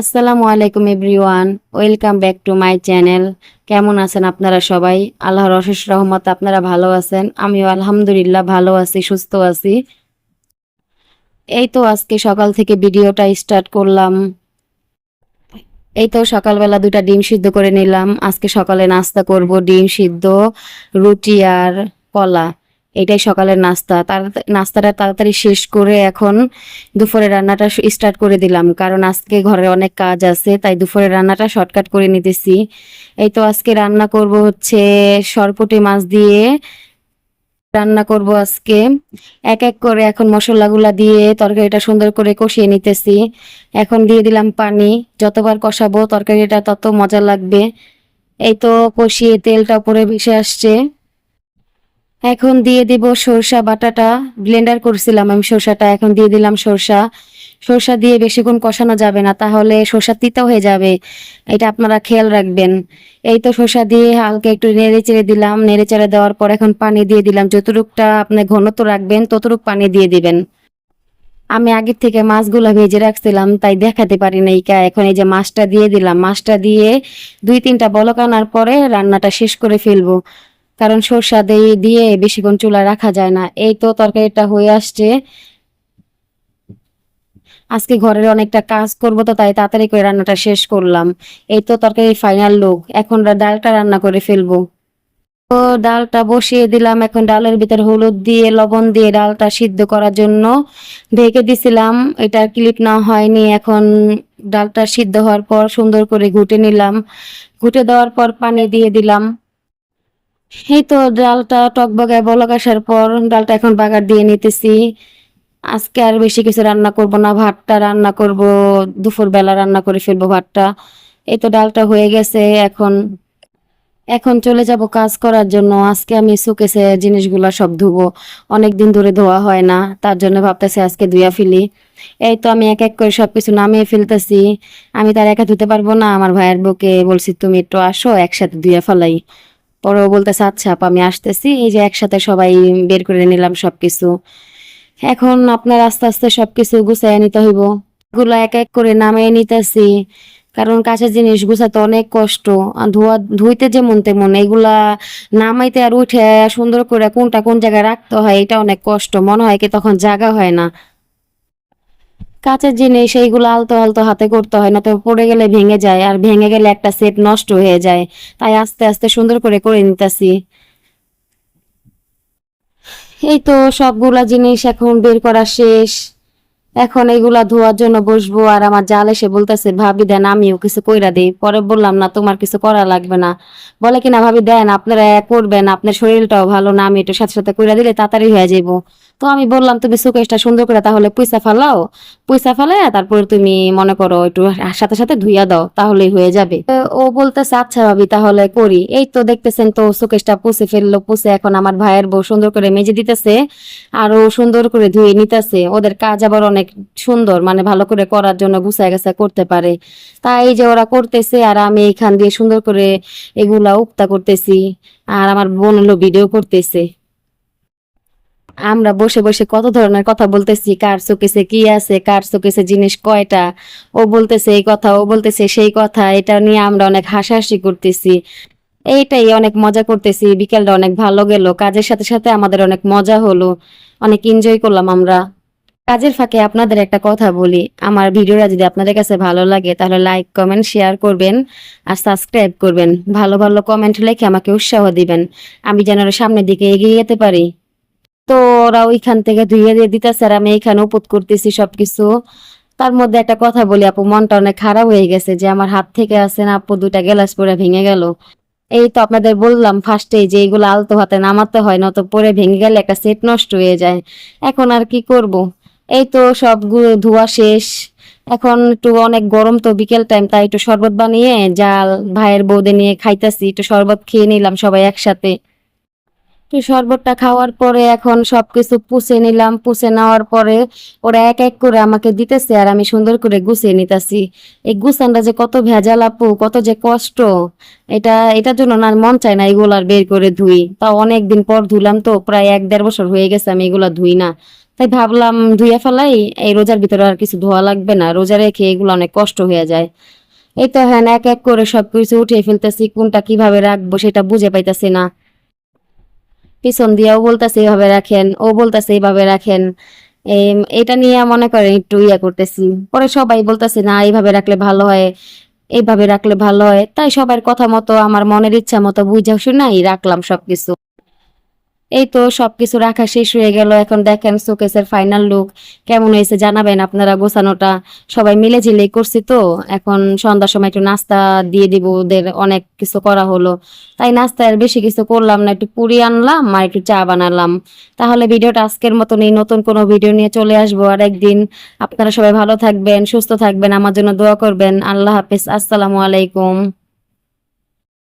আসসালামু আলাইকুম everyone, welcome back to my channel. কেমন আছেন আপনারা সবাই? আল্লাহর অশেষ রহমত আপনারা ভালো আছেন। আমিও আলহামদুলিল্লাহ ভালো আছি, সুস্থ আছি। এই তো আজকে সকাল থেকে ভিডিওটা স্টার্ট করলাম। এই তো সকালবেলা দুটা ডিম সিদ্ধ করে নিলাম। আজকে সকালে নাস্তা করব ডিম সিদ্ধ, রুটি আর কলা। এটাই সকালের নাস্তা। নাস্তাটা তাড়াতাড়ি শেষ করে এখন দুপুরে রান্নাটা স্টার্ট করে দিলাম। কারণ আজকে ঘরে অনেক কাজ আছে, তাই দুপুরে রান্নাটা শর্টকাট করে নিতেছি। এই তো আজকে রান্না করব হচ্ছে সরপুঁটি মাছ দিয়ে। রান্না করব আজকে। এক এক করে এখন মশলাগুলা দিয়ে তরকারিটা সুন্দর করে কষিয়ে নিতেছি। এখন দিয়ে দিলাম পানি। যতবার কষাবো তরকারিটা তত মজা লাগবে। এই তো কষিয়ে তেলটা উপরে ভেসে আসছে। এখন দিয়ে দিব সরষা বাটাটা। ব্লেন্ডার করছিলাম আমি সরষাটা, এখন দিয়ে দিলাম সরষা। সরষা দিয়ে বেশিক্ষণ কষানো যাবে না, তাহলে সরষা তিতা হয়ে যাবে। এটা আপনারা খেয়াল রাখবেন। এই তো সরষা দিয়ে হালকা একটু নেড়ে চেড়ে দিলাম। নেড়ে চেড়ে দেওয়ার পর এখন পানি দিয়ে দিলাম। যতটুকটা আপনি ঘনত্ব রাখবেন, ততটুক পানি দিয়ে দিবেন। আমি আগের থেকে মাছগুলো ভেজে রাখছিলাম, তাই দেখাতে পারি নাই কা। এখন এই যে মাছটা দিয়ে দিলাম, মাছটা দিয়ে দুই তিনটা বলক আনার পরে রান্নাটা শেষ করে ফেলব। কারণ সরষা দিয়ে দিয়ে বেশিক্ষণ চুলা রাখা যায় না। এই তো তরকারিটা হয়ে আসছে। আজকে ঘরের অনেকটা কাজ করব তো, তাই তাড়াতাড়ি করে রান্নাটা শেষ করলাম। এই তো তরকারি ফাইনাল লোক এখন ডালটা রান্না করে ফেলব। তো ডালটা বসিয়ে দিলাম। এখন ডালের ভিতর হলুদ দিয়ে, লবণ দিয়ে ডালটা সিদ্ধ করার জন্য ঢেকে দিছিলাম। এটা ক্লিপ না হয়নি। এখন ডালটা সিদ্ধ হওয়ার পর সুন্দর করে ঘুটে নিলাম। ঘুটে দেওয়ার পর পানি দিয়ে দিলাম। এই তো ডালটা টকবগায় বলক আসার পর ডালটা এখন বাগার দিয়ে নিতেছি। আজকে আর বেশি কিছু রান্না করব না, ভাতটা রান্না করব দুপুর বেলা রান্না করে ফেলব ভাতটা। এই তো ডালটা হয়ে গেছে, এখন এখন চলে যাব কাজ করার জন্য। আজকে আমি সুকেসে জিনিসগুলা সব ধুবো। অনেক দিন ধরে ধোয়া হয় না, তার জন্য ভাবতেছি আজকে ধুইয়া ফেলি। এই তো আমি এক এক করে সবকিছু নামিয়ে ফেলতেছি। আমি তার একা ধুতে পারব না, আমার ভাইয়ের বউকে বলছি, তুমি একটু আসো, একসাথে ধুইয়া ফেলাই। পরেও বলতেছে আচ্ছা আপা, আমি আসতেছি। এই যে একসাথে সবাই বের করে নিলাম সবকিছু। এখন আপনার আস্তে আস্তে সবকিছু গুছাই নিতে হইব। এগুলো এক এক করে নামিয়ে নিতেছি। কারণ কাছের জিনিস গুছাতে অনেক কষ্ট। ধোয়া, ধুইতে যেমন তেমন এগুলা নামাইতে আর উঠে সুন্দর করে কোনটা কোন জায়গায় রাখতে হয়, এটা অনেক কষ্ট। মনে হয় কি তখন জায়গা হয় না। কাঁচের জিনিস এইগুলো আলতো আলতো হাতে করতে হয় না তো পড়ে গেলে ভেঙে যায় আর ভেঙে গেলে একটা সেট নষ্ট হয়ে যায়। তাই আস্তে আস্তে সুন্দর করে করে নিতেছি। এই তো সবগুলা জিনিস এখন বের করা শেষ। এখন এইগুলা ধোয়ার জন্য বসবো আর আমার জাল এসে বলতেছে, ভাবি, দেন আমিও কিছু কইরা দিই। পরে বললাম, না, তোমার কিছু করা লাগবে না। বলে কিনা, ভাবি, দেন আপনারা করবেন, আপনার শরীরটাও ভালো না, আমি একটু সাথে সাথে কইরা দিলে তাড়াতাড়ি হয়ে যাইবো। তো আমি বললাম, তুমি সুকেশটা সুন্দর করে তাহলে পয়সা ফালাও। পয়সা ফালায় তারপরে তুমি মনে করো একটু সাথে সাথে ধুইয়া দাও, তাহলেই হয়ে যাবে। ও বলতেছে আচ্ছা ভাবি, তাহলে করি। এই তো দেখতেছেন তো সুকেশটা পুষে ফেলল পুষে এখন আমার ভাইয়ের বউ সুন্দর করে মেজে দিতেছে আর ও সুন্দর করে ধুয়ে নিতেছে। ওদের কাজ আবার অনেক সুন্দর মানে ভালো করে করার জন্য গুছায় গেছে করতে পারে। তাই যে ওরা করতেছে আর আমি এইখান দিয়ে সুন্দর করে এগুলা উক্তা করতেছি। আর আমার বোন হলো ভিডিও করতেছে। আমরা বসে বসে কত ধরনের কথা বলতেছি, কার চোখেছে কি আছে, কার চোখেছে জিনিস কয়টা, ও বলতেছে এই কথা, ও বলতেছে সেই কথা, এটা নিয়ে আমরা অনেক হাসাহাসি করতেছি। এইটাই অনেক মজা করতেছি, বিকেলটা অনেক ভালো গেল, কাজের সাথে সাথে আমাদের অনেক মজা হলো, অনেক এনজয় করলাম আমরা। কাজের ফাঁকে আপনাদের একটা কথা বলি, আমার ভিডিওটা যদি আপনাদের কাছে ভালো লাগে তাহলে লাইক কমেন্ট শেয়ার করবেন আর সাবস্ক্রাইব করবেন। ভালো ভালো কমেন্ট লিখে আমাকে উৎসাহ দিবেন। আমি যেন সামনের দিকে এগিয়ে যেতে পারি। তো ওরা ওইখান থেকে ধুইয়ে দিয়ে দিতেছে আর আমি এইখানে উপত করতেছি সবকিছু। তার মধ্যে একটা কথা বলি আপু, মনটা অনেক খারাপ হয়ে গেছে যে আমার হাত থেকে আছে না আপু, দুইটা গ্লাস পরে ভেঙে গেল। এই তো আপনাদের বললাম ফার্স্টেই যে এইগুলো আলতো হাতে নামাতে হয় না তো পরে ভেঙে গেলে একটা সেট নষ্ট হয়ে যায়। এখন আর কি করব? এই তো সবগুলো ধোয়া শেষ। এখন একটু অনেক গরম তো বিকেল টাইম তাই একটু শরবত বানিয়ে, জাল, ভাইয়ের বৌদে নিয়ে খাইতেছি, একটু শরবত খেয়ে নিলাম সবাই একসাথে। তো শরবতটা খাওয়ার পরে এখন সবকিছু পুষে নিলাম পুষে নেওয়ার পরে ওরা এক এক করে আমাকে দিতেছে আর আমি সুন্দর করে গুছিয়ে নিতেছি। এই গুছানটা যে কত ভেজাল আপু, কত যে কষ্ট। এটা, এটার জন্য না মন চায় না এগুলো আর বের করে ধুই। তাও অনেক দিন পর ধুলাম তো, প্রায় এক দেড় বছর হয়ে গেছে আমি এগুলা ধুই না। তাই ভাবলাম ধুইয়া ফেলাই, এই রোজার ভিতরে আর কিছু ধোয়া লাগবে না, রোজা রেখে এগুলো অনেক কষ্ট হয়ে যায়। এই তো হ্যাঁ এক এক করে সবকিছু উঠিয়ে ফেলতেছি, কোনটা কীভাবে রাখব সেটা বুঝে পাইতাছি না। পিছন দিয়েও বলতেছে, এইভাবে রাখেন, ও বলতেছে, এইভাবে রাখেন। এটা নিয়ে মনে করেন একটু ইয়া করতেছি। পরে সবাই বলতেছে, না, এইভাবে রাখলে ভালো হয়, এইভাবে রাখলে ভালো হয়। তাই সবার কথা মতো, আমার মনের ইচ্ছা মতো বুঝাও শুনাই, রাখলাম সবকিছু। এই তো সবকিছু রাখা শেষ হয়ে গেল। এখন দেখেন শোকেসের ফাইনাল লুক কেমন হয়েছে জানাবেন আপনারা গোছানোটা। সবাই মিলে ঝিলে করছি তো। এখন সন্ধ্যার সময় একটু নাস্তা দিয়ে দিব, ওদের অনেক কিছু করা হলো। তাই নাস্তা আর বেশি কিছু করলাম না, একটু পুরি আনলাম আর একটু চা বানালাম। তাহলে ভিডিওটা আজকের মতন এই নতুন কোনো ভিডিও নিয়ে চলে আসব আর একদিন। আপনারা সবাই ভালো থাকবেন, সুস্থ থাকবেন, আমার জন্য দোয়া করবেন। আল্লাহ হাফিজ, আসসালামু আলাইকুম।